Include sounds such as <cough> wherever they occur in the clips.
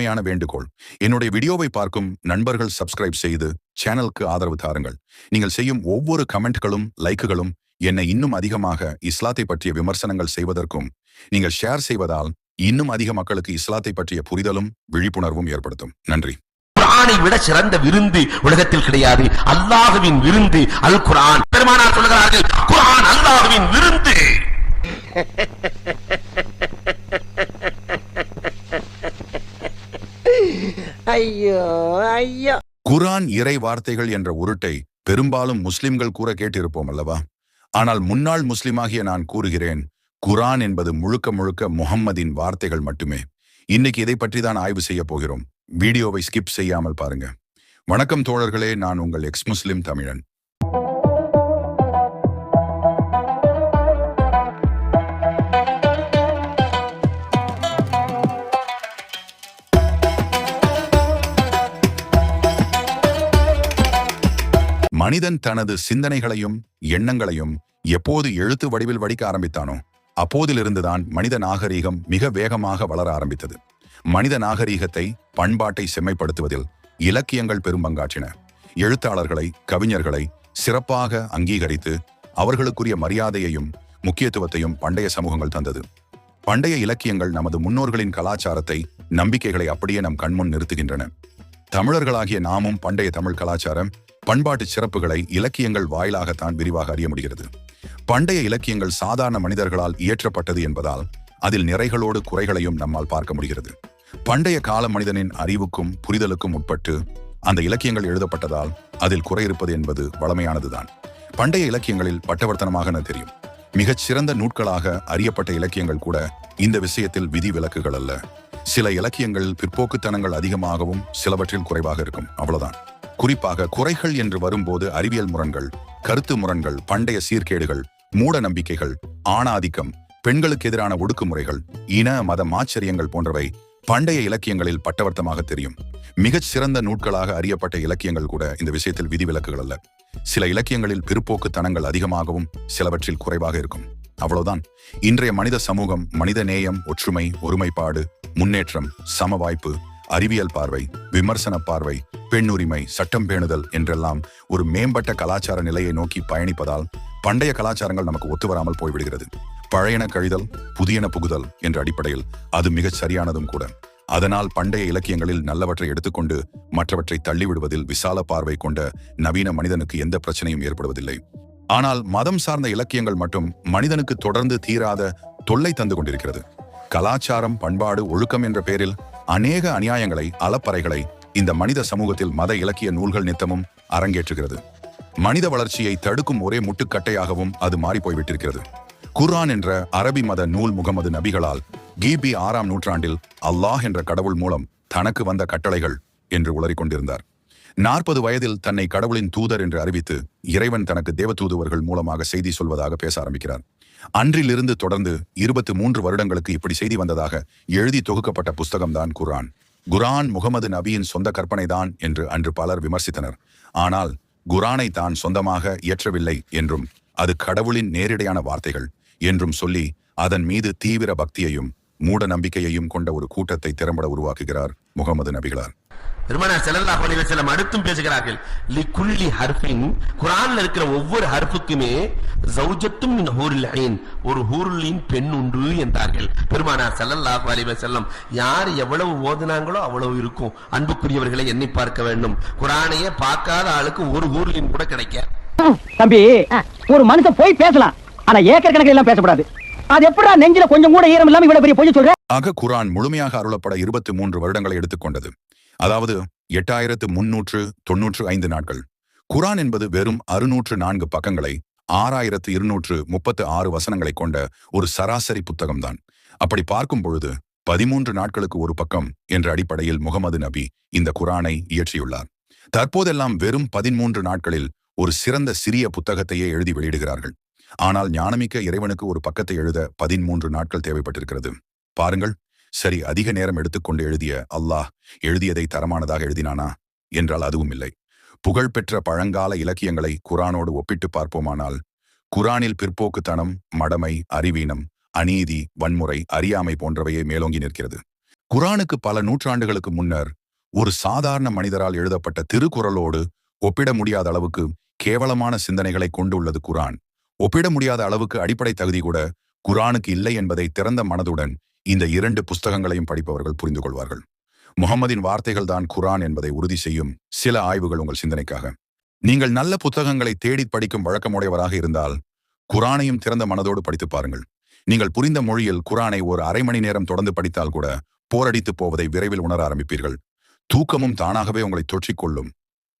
தாழ்மையான வேண்டுகோள். என்னுடைய வீடியோவை பார்க்கும் நண்பர்கள் சப்ஸ்கிரைப் செய்து சேனலுக்கு ஆதரவு தாருங்கள். நீங்கள் செய்யும் ஒவ்வொரு கமெண்ட்களும் லைக்குகளும் என்னை இன்னும் அதிகமாக இஸ்லாத்தை பற்றிய விமர்சனங்கள் செய்வதற்கும் நீங்கள் ஷேர் செய்வதால் இன்னும் அதிக மக்களுக்கு இஸ்லாத்தை பற்றிய புரிதலும் விழிப்புணர்வும் ஏற்படுத்தும். நன்றி. குரானை விட சிறந்த விருந்து உலகத்தில் கிடையாது. அல்லாஹுவின் விருந்து அல் குரான் பெருமானார் சொல்கிறார்கள் குரான் அல்லாஹுவின் விருந்து. <laughs> ஐயோ ஐயோ. குரான் இறை வார்த்தைகள் என்ற உருட்டை பெரும்பாலும் முஸ்லிம்கள் கூற கேட்டிருப்போம் அல்லவா? ஆனால் முன்னாள் முஸ்லிமாகிய நான் கூறுகிறேன் குரான் என்பது முழுக்க முழுக்க முகம்மதின் வார்த்தைகள் மட்டுமே. இன்னைக்கு இதை பற்றி தான் ஆய்வு செய்ய போகிறோம். வீடியோவை ஸ்கிப் செய்யாமல் பாருங்க. வணக்கம் தோழர்களே நான் உங்கள் எக்ஸ் முஸ்லிம் தமிழன். மனிதன் தனது சிந்தனைகளையும் எண்ணங்களையும் எப்போது எழுத்து வடிவில் வடிக்க ஆரம்பித்தானோ அப்போதிலிருந்துதான் மனித நாகரீகம் மிக வேகமாக வளர ஆரம்பித்தது. மனித நாகரீகத்தை பண்பாட்டை செம்மைப்படுத்துவதில் இலக்கியங்கள் பெரும் பங்காற்றின. எழுத்தாளர்களை கவிஞர்களை சிறப்பாக அங்கீகரித்து அவர்களுக்குரிய மரியாதையையும் முக்கியத்துவத்தையும் பண்டைய சமூகங்கள் தந்தது. பண்டைய இலக்கியங்கள் நமது முன்னோர்களின் கலாச்சாரத்தை நம்பிக்கைகளை அப்படியே நம் கண்முன் நிறுத்துகின்றன. தமிழர்களாகிய நாமும் பண்டைய தமிழ் கலாச்சாரம் பண்பாட்டு சிறப்புகளை இலக்கியங்கள் வாயிலாகத்தான் விரிவாக அறிய முடிகிறது. பண்டைய இலக்கியங்கள் சாதாரண மனிதர்களால் இயற்றப்பட்டது என்பதால் அதில் நிறைகளோடு குறைகளையும் நம்மால் பார்க்க முடிகிறது. பண்டைய கால மனிதனின் அறிவுக்கும் புரிதலுக்கும் உட்பட்டு அந்த இலக்கியங்கள் எழுதப்பட்டதால் அதில் குறை இருப்பது என்பது வளமையானதுதான். பண்டைய இலக்கியங்களில் பட்டவர்த்தனமாக தெரியும். மிகச் சிறந்த நூட்களாக அறியப்பட்ட இலக்கியங்கள் கூட இந்த விஷயத்தில் விதி விலக்குகள் அல்ல. சில இலக்கியங்கள் பிற்போக்குத்தனங்கள் அதிகமாகவும் சிலவற்றில் குறைவாக இருக்கும். அவ்வளவுதான். குறிப்பாக குறைகள் என்று வரும்போது அறிவியல் முரண்கள் கருத்து முரண்கள் பண்டைய சீர்கேடுகள் மூட நம்பிக்கைகள் ஆணாதிக்கம் பெண்களுக்கு எதிரான ஒடுக்குமுறைகள் இன மத ஆச்சரியங்கள் போன்றவை பண்டைய இலக்கியங்களில் பட்டவர்த்தமாக தெரியும். மிகச் சிறந்த நூட்களாக அறியப்பட்ட இலக்கியங்கள் கூட இந்த விஷயத்தில் விதிவிலக்குகள் அல்ல. சில இலக்கியங்களில் பிற்போக்குத்தனங்கள் அதிகமாகவும் சிலவற்றில் குறைவாக இருக்கும். அவ்வளவுதான். இன்றைய மனித சமூகம் மனித நேயம் ஒற்றுமை ஒருமைப்பாடு முன்னேற்றம் சம வாய்ப்பு அறிவியல் பார்வை விமர்சன பார்வை பெண்ணுரிமை சட்டம் பேணுதல் என்றெல்லாம் ஒரு மேம்பட்ட கலாச்சார நிலையை நோக்கி பயணிப்பதால் பண்டைய கலாச்சாரங்கள் நமக்கு ஒத்து வராமல் போய்விடுகிறது. பழையன கழிதல் புதியன புகுதல் என்ற அடிப்படையில் அது மிகச் சரியானதும் கூட. அதனால் பண்டைய இலக்கியங்களில் நல்லவற்றை எடுத்துக்கொண்டு மற்றவற்றை தள்ளிவிடுவதில் விசால பார்வை கொண்ட நவீன மனிதனுக்கு எந்த பிரச்சனையும் ஏற்படுவதில்லை. ஆனால் மதம் சார்ந்த இலக்கியங்கள் மட்டும் மனிதனுக்கு தொடர்ந்து தீராத தொல்லை தந்து கொண்டிருக்கிறது. கலாச்சாரம் பண்பாடு ஒழுக்கம் என்ற பெயரில் அநேக அநியாயங்களை அலப்பறைகளை இந்த மனித சமூகத்தில் மத இலக்கிய நூல்கள் நித்தமும் அரங்கேற்றுகிறது. மனித வளர்ச்சியை தடுக்கும் ஒரே முட்டுக்கட்டையாகவும் அது மாறிப்போய்விட்டிருக்கிறது. குர்ஆன் என்ற அரபி மத நூல் முகமது நபிகளால் கிபி ஆறாம் நூற்றாண்டில் அல்லாஹ் என்ற கடவுள் மூலம் தனக்கு வந்த கட்டளைகள் என்று உளறிக்கொண்டிருந்தார். நாற்பது வயதில் தன்னை கடவுளின் தூதர் என்று அறிவித்து இறைவன் தனக்கு தேவதூதுவர்கள் மூலமாக செய்தி சொல்வதாக பேச ஆரம்பிக்கிறார். அன்றிலிருந்து தொடர்ந்து இருபத்தி மூன்று வருடங்களுக்கு இப்படி செய்தி வந்ததாக எழுதி தொகுக்கப்பட்ட புஸ்தகம்தான் குரான் குரான் முகமது நபியின் சொந்த கற்பனைதான் என்று அன்று பலர் விமர்சித்தனர். ஆனால் குரானை தான் சொந்தமாக இயற்றவில்லை என்றும் அது கடவுளின் நேரிடையான வார்த்தைகள் என்றும் சொல்லி அதன் மீது தீவிர பக்தியையும் மூட நம்பிக்கையையும் கொண்ட ஒரு கூட்டத்தை திறம்பட உருவாக்குகிறார் முகமது நபிகளார். பெருமானார் ஸல்லல்லாஹு அலைஹி வஸல்லம் அடுத்தும் பேசுகிறார்கள். லிகுல்லி ஹர்ஃபின். குர்ஆன்ல இருக்கிற ஒவ்வொரு ஹர்ஃபுக்குமே ஜௌஜத்தும் மின் ஹூரில் ஐன். ஒரு ஹூருலின் பெண் உண்டு என்றார்கள். பெருமானார் ஸல்லல்லாஹு அலைஹி வஸல்லம் யார் எவ்வளவு ஓதுனாங்களோ அவ்வளவு இருக்கும். அன்புக்குரியவர்களை எண்ணி பார்க்க வேண்டும். குர்ஆனையே பார்க்காத ஆளுக்கு ஒரு ஹூர்லின் கூட கிடைக்க. தம்பி ஒரு மனுஷன் போய் பேசலாம். ஆனா ஏக்கர் கணக்கில் எல்லாம் பேசக்கூடாது. அது எப்படா நெஞ்சில கொஞ்சம் கூட ஈரம் இல்லாம இவ்வளவு பெரிய பொய் சொல்ற? ஆக குரான் முழுமையாக அருளப்பட இருபத்தி மூன்று வருடங்களை எடுத்துக்கொண்டது. அதாவது எட்டாயிரத்து முன்னூற்று தொன்னூற்று ஐந்து நாட்கள். குரான் என்பது வெறும் அறுநூற்று நான்கு பக்கங்களை ஆறாயிரத்து இருநூற்று முப்பத்து ஆறு வசனங்களை கொண்ட ஒரு சராசரி புத்தகம்தான். அப்படி பார்க்கும் பொழுது பதிமூன்று நாட்களுக்கு ஒரு பக்கம் என்ற அடிப்படையில் முகமது நபி இந்த குரானை இயற்றியுள்ளார். தற்போதெல்லாம் வெறும் பதிமூன்று நாட்களில் ஒரு சிறந்த சிறிய புத்தகத்தையே எழுதி வெளியிடுகிறார்கள். ஆனால் ஞானமிக்க இறைவனுக்கு ஒரு பக்கத்தை எழுத பதிமூன்று நாட்கள் தேவைப்பட்டிருக்கிறது. பாருங்கள் சரி அதிக நேரம் எடுத்துக்கொண்டு எழுதிய அல்லாஹ் எழுதியதை தரமானதாக எழுதினானா? என்றால் அதுவும் இல்லை. புகழ்பெற்ற பழங்கால இலக்கியங்களை குரானோடு ஒப்பிட்டு பார்ப்போமானால் குரானில் பிற்போக்குத்தனம் மடமை அறிவீனம் அநீதி வன்முறை அறியாமை போன்றவையே மேலோங்கி நிற்கிறது. குரானுக்கு பல நூற்றாண்டுகளுக்கு முன்னர் ஒரு சாதாரண மனிதரால் எழுதப்பட்ட திருக்குறளோடு ஒப்பிட முடியாத அளவுக்கு கேவலமான சிந்தனைகளை கொண்டுள்ளது குரான். ஒப்பிட முடியாத அளவுக்கு அடிப்படை தகுதி கூட குரானுக்கு இல்லை என்பதை திறந்த மனதுடன் இந்த இரண்டு புஸ்தகங்களையும் படிப்பவர்கள் புரிந்து கொள்வார்கள் முகமதின் வார்த்தைகள் தான் குரான் என்பதை உறுதி செய்யும் சில ஆய்வுகள் உங்கள் சிந்தனைக்காக. நீங்கள் நல்ல புத்தகங்களை தேடிப் படிக்கும் வழக்கமுடையவராக இருந்தால் குரானையும் திறந்த மனதோடு படித்துப் பாருங்கள். நீங்கள் புரிந்த மொழியில் குரானை ஒரு அரை மணி நேரம் தொடர்ந்து படித்தால் கூட போரடித்துப் போவதை விரைவில் உணர ஆரம்பிப்பீர்கள். தூக்கமும் தானாகவே உங்களை தொற்றிக்கொள்ளும்.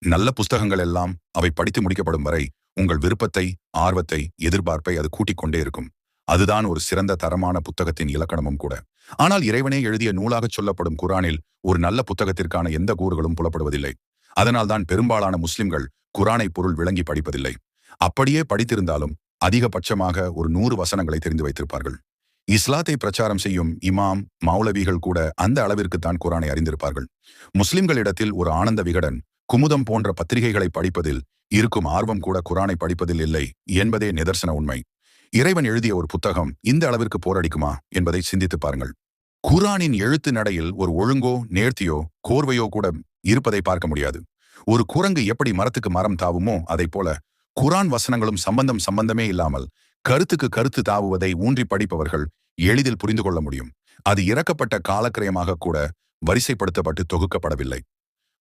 நல்ல புஸ்தகங்கள் எல்லாம் அவை படித்து முடிக்கப்படும் வரை உங்கள் விருப்பத்தை ஆர்வத்தை எதிர்பார்ப்பை அது கூட்டிக் கொண்டே இருக்கும். அதுதான் ஒரு சிறந்த தரமான புத்தகத்தின் இலக்கணமும் கூட. ஆனால் இறைவனே எழுதிய நூலாகச் சொல்லப்படும் குரானில் ஒரு நல்ல புத்தகத்திற்கான எந்த கூறுகளும் புலப்படுவதில்லை. அதனால்தான் பெரும்பாலான முஸ்லிம்கள் குரானை பொருள் விளங்கி படிப்பதில்லை. அப்படியே படித்திருந்தாலும் அதிகபட்சமாக ஒரு நூறு வசனங்களை தெரிந்து வைத்திருப்பார்கள். இஸ்லாத்தை பிரச்சாரம் செய்யும் இமாம் மௌலவிகள் கூட அந்த அளவிற்குத்தான் குரானை அறிந்திருப்பார்கள். முஸ்லிம்களிடத்தில் ஒரு ஆனந்த விகடன் குமுதம் போன்ற பத்திரிகைகளை படிப்பதில் இருக்கும் ஆர்வம் கூட குரானை படிப்பதில் இல்லை என்பதே நிதர்சன உண்மை. இறைவன் எழுதிய ஒரு புத்தகம் இந்த அளவிற்கு போரடிக்குமா என்பதை சிந்தித்துப் பாருங்கள். குரானின் எழுத்து நடையில் ஒரு ஒழுங்கோ நேர்த்தியோ கோர்வையோ கூட இருப்பதை பார்க்க முடியாது. ஒரு குரங்கு எப்படி மரத்துக்கு மரம் தாவுமோ அதைப் போல குரான் வசனங்களும் சம்பந்தம் சம்பந்தமே இல்லாமல் கருத்துக்கு கருத்து தாவுவதை ஊன்றி படிப்பவர்கள் எளிதில் புரிந்து கொள்ள முடியும். அது இறக்கப்பட்ட காலக்கிரயமாக கூட வரிசைப்படுத்தப்பட்டு தொகுக்கப்படவில்லை.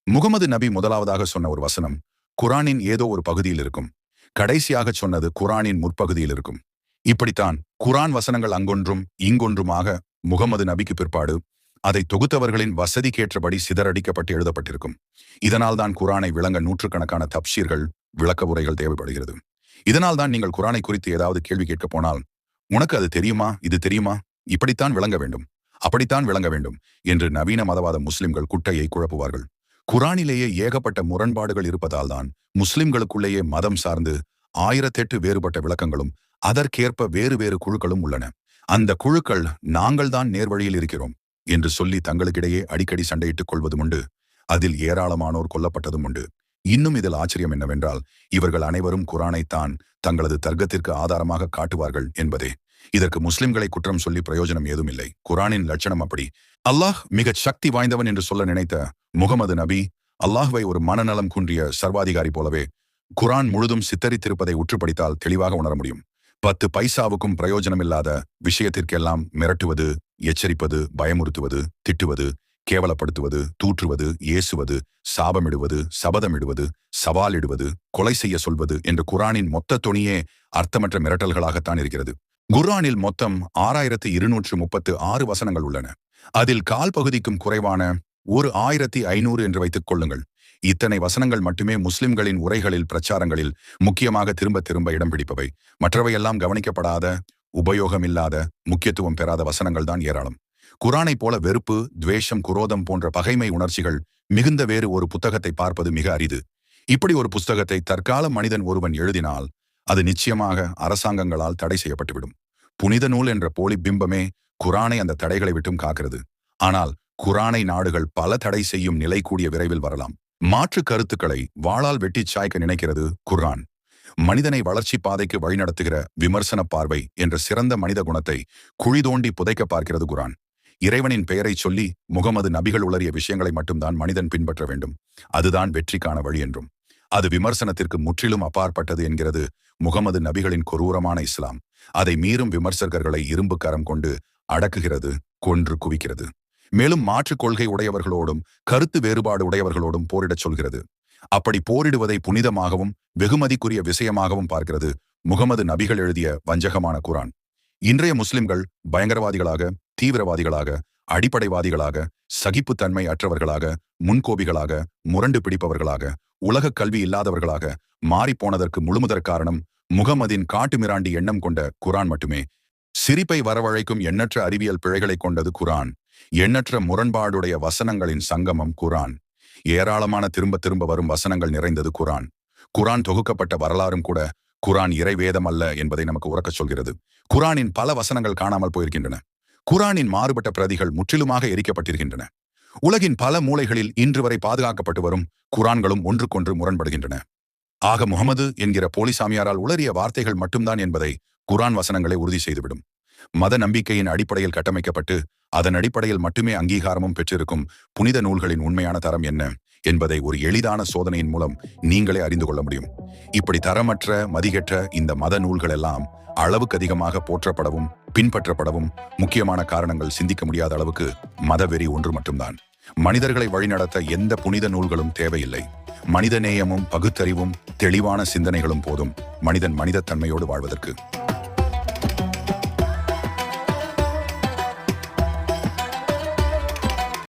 முகமது நபி முதலாவதாக சொன்ன ஒரு வசனம் குரானின் ஏதோ ஒரு பகுதியில் இருக்கும். கடைசியாக சொன்னது குரானின் முற்பகுதியில் இருக்கும். இப்படித்தான் குரான் வசனங்கள் அங்கொன்றும் இங்கொன்றுமாக முகமது நபிக்கு பிற்பாடு அதை தொகுத்தவர்களின் வசதிக்கேற்றபடி சிதறடிக்கப்பட்டு எழுதப்பட்டிருக்கும். இதனால் தான் குரானை விளங்க நூற்றுக்கணக்கான தப்ஷீர்கள் விளக்க உரைகள் தேவைப்படுகிறது. இதனால் தான் நீங்கள் குரானை குறித்து ஏதாவது கேள்வி கேட்கப் போனால் உனக்கு அது தெரியுமா? இது தெரியுமா? இப்படித்தான் விளங்க வேண்டும். அப்படித்தான் விளங்க வேண்டும் என்று நவீன மதவாத முஸ்லிம்கள் குட்டையை குழப்புவார்கள். குரானிலேயே ஏகப்பட்ட முரண்பாடுகள் இருப்பதால் தான் முஸ்லிம்களுக்குள்ளேயே மதம் சார்ந்து ஆயிரத்தெட்டு வேறுபட்ட விளக்கங்களும் அதற்கேற்ப வேறு வேறு குழுக்களும் உள்ளன. அந்த குழுக்கள் நாங்கள்தான் நேர்வழியில் இருக்கிறோம் என்று சொல்லி தங்களுக்கிடையே அடிக்கடி சண்டையிட்டுக் கொள்வதும் உண்டு. அதில் ஏராளமானோர் கொல்லப்பட்டதும் உண்டு. இன்னும் இதில் ஆச்சரியம் என்னவென்றால் இவர்கள் அனைவரும் குரானைத்தான் தங்களது தர்க்கத்திற்கு ஆதாரமாக காட்டுவார்கள் என்பதே. இதற்கு முஸ்லிம்களை குற்றம் சொல்லி பிரயோஜனம் ஏதும் இல்லை குரானின் லட்சணம் அப்படி. அல்லாஹ் மிகச் சக்தி வாய்ந்தவன் என்று சொல்ல நினைத்த முகமது நபி அல்லாஹ்வை ஒரு மனநலம் குன்றிய சர்வாதிகாரி போலவே குரான் முழுதும் சித்தரித்திருப்பதை உற்றுப்படித்தால் தெளிவாக உணர முடியும். பத்து பைசாவுக்கும் பிரயோஜனமில்லாத விஷயத்திற்கெல்லாம் மிரட்டுவது எச்சரிப்பது பயமுறுத்துவது திட்டுவது கேவலப்படுத்துவது தூற்றுவது ஏசுவது சாபமிடுவது சபதமிடுவது சவாலிடுவது கொலை செய்ய சொல்வது என்று குரானின் மொத்த தொனியே அர்த்தமற்ற மிரட்டல்களாகத்தான் இருக்கிறது. குர்ஆனில் மொத்தம் ஆறாயிரத்து இருநூற்று முப்பத்து ஆறு வசனங்கள் உள்ளன. அதில் கால் பகுதிக்கும் குறைவான ஒரு ஆயிரத்தி ஐநூறு என்று வைத்துக் கொள்ளுங்கள். இத்தனை வசனங்கள் மட்டுமே முஸ்லிம்களின் உரைகளில் பிரச்சாரங்களில் முக்கியமாக திரும்ப திரும்ப இடம் பிடிப்பவை. மற்றவையெல்லாம் கவனிக்கப்படாத உபயோகமில்லாத முக்கியத்துவம் பெறாத வசனங்கள் தான் ஏராளம். குரானைப் போல வெறுப்பு துவேஷம் குரோதம் போன்ற பகைமை உணர்ச்சிகள் மிகுந்த வேறு ஒரு புத்தகத்தை பார்ப்பது மிக அரிது. இப்படி ஒரு புஸ்தகத்தை தற்கால மனிதன் ஒருவன் எழுதினால் அது நிச்சயமாக அரசாங்கங்களால் தடை செய்யப்பட்டுவிடும். புனித நூல் என்ற போலி பிம்பமே குரானை அந்த தடைகளை விட்டும் காக்கிறது. ஆனால் குரானை நாடுகள் பல தடை செய்யும் நிலை கூடிய விரைவில் வரலாம். மாற்று கருத்துக்களை வாளால் வெட்டிச் சாய்க்க நினைக்கிறது குர்ஆன். மனிதனை வளர்ச்சி பாதைக்கு வழிநடத்துகிற விமர்சன பார்வை என்ற சிறந்த மனித குணத்தை குழி தோண்டி புதைக்க பார்க்கிறது குரான் இறைவனின் பெயரைச் சொல்லி முகமது நபிகள் உளறிய விஷயங்களை மட்டும்தான் மனிதன் பின்பற்ற வேண்டும். அதுதான் வெற்றிக்கான வழி என்றும். அது விமர்சனத்திற்கு முற்றிலும் அப்பாற்பட்டது என்கிறது முகமது நபிகளின் கொரூரமான இஸ்லாம். அதை மீறும் விமர்சகர்களை இரும்பு கரம் கொண்டு அடக்குகிறது கொன்று குவிக்கிறது. மேலும் மாற்றுக் கொள்கை உடையவர்களோடும் கருத்து வேறுபாடு உடையவர்களோடும் போரிடச் சொல்கிறது. அப்படி போரிடுவதை புனிதமாகவும் வெகுமதிக்குரிய விஷயமாகவும் பார்க்கிறது முகமது நபிகள் எழுதிய வஞ்சகமான குரான். இன்றைய முஸ்லிம்கள் பயங்கரவாதிகளாக தீவிரவாதிகளாக அடிப்படைவாதிகளாக சகிப்புத்தன்மை அற்றவர்களாக முன்கோபிகளாக முரண்டு பிடிப்பவர்களாக உலக கல்வி இல்லாதவர்களாக மாறிப்போனதற்கு முழுமுதற் காரணம் முகமதின் காட்டுமிராண்டி எண்ணம் கொண்ட குரான் மட்டுமே. சிரிப்பை வரவழைக்கும் எண்ணற்ற அறிவியல் பிழைகளை கொண்டது குரான். எண்ணற்ற முரண்பாடுடைய வசனங்களின் சங்கமம் குரான். ஏராளமான திரும்ப திரும்ப வரும் வசனங்கள் நிறைந்தது குரான். குரான் தொகுக்கப்பட்ட வரலாறும் கூட குரான் இறைவேதம் அல்ல என்பதை நமக்கு உறக்கச் சொல்கிறது. குரானின் பல வசனங்கள் காணாமல் போயிருக்கின்றன. குரானின் மாறுபட்ட பிரதிகள் முற்றிலுமாக எரிக்கப்பட்டிருக்கின்றன. உலகின் பல மூலைகளில் இன்று வரை பாதுகாக்கப்பட்டு வரும் குரான்களும் ஒன்றுக்கொன்று முரண்படுகின்றன. ஆக முகமது என்கிற போலிசாமியாரால் உளறிய வார்த்தைகள் மட்டும்தான் என்பதை குரான் வசனங்களை உறுதி செய்துவிடும். மத நம்பிக்கையின் அடிப்படையில் கட்டமைக்கப்பட்டு அதன் அடிப்படையில் மட்டுமே அங்கீகாரமும் பெற்றிருக்கும் புனித நூல்களின் உண்மையான தரம் என்ன என்பதை ஒரு எளிதான சோதனையின் மூலம் நீங்களே அறிந்து கொள்ள முடியும். இப்படி தரமற்ற மதிகற்ற இந்த மத நூல்கள் எல்லாம் அளவுக்கு அதிகமாக போற்றப்படவும் பின்பற்றப்படவும் முக்கியமான காரணங்கள் சிந்திக்க முடியாத அளவுக்கு மதவெறி ஒன்று மட்டும்தான். மனிதர்களை வழிநடத்த எந்த புனித நூல்களும் தேவையில்லை. மனிதநேயமும் பகுத்தறிவும் தெளிவான சிந்தனைகளும் போதும் மனிதன் மனிதத்தன்மையோடு வாழ்வதற்கு.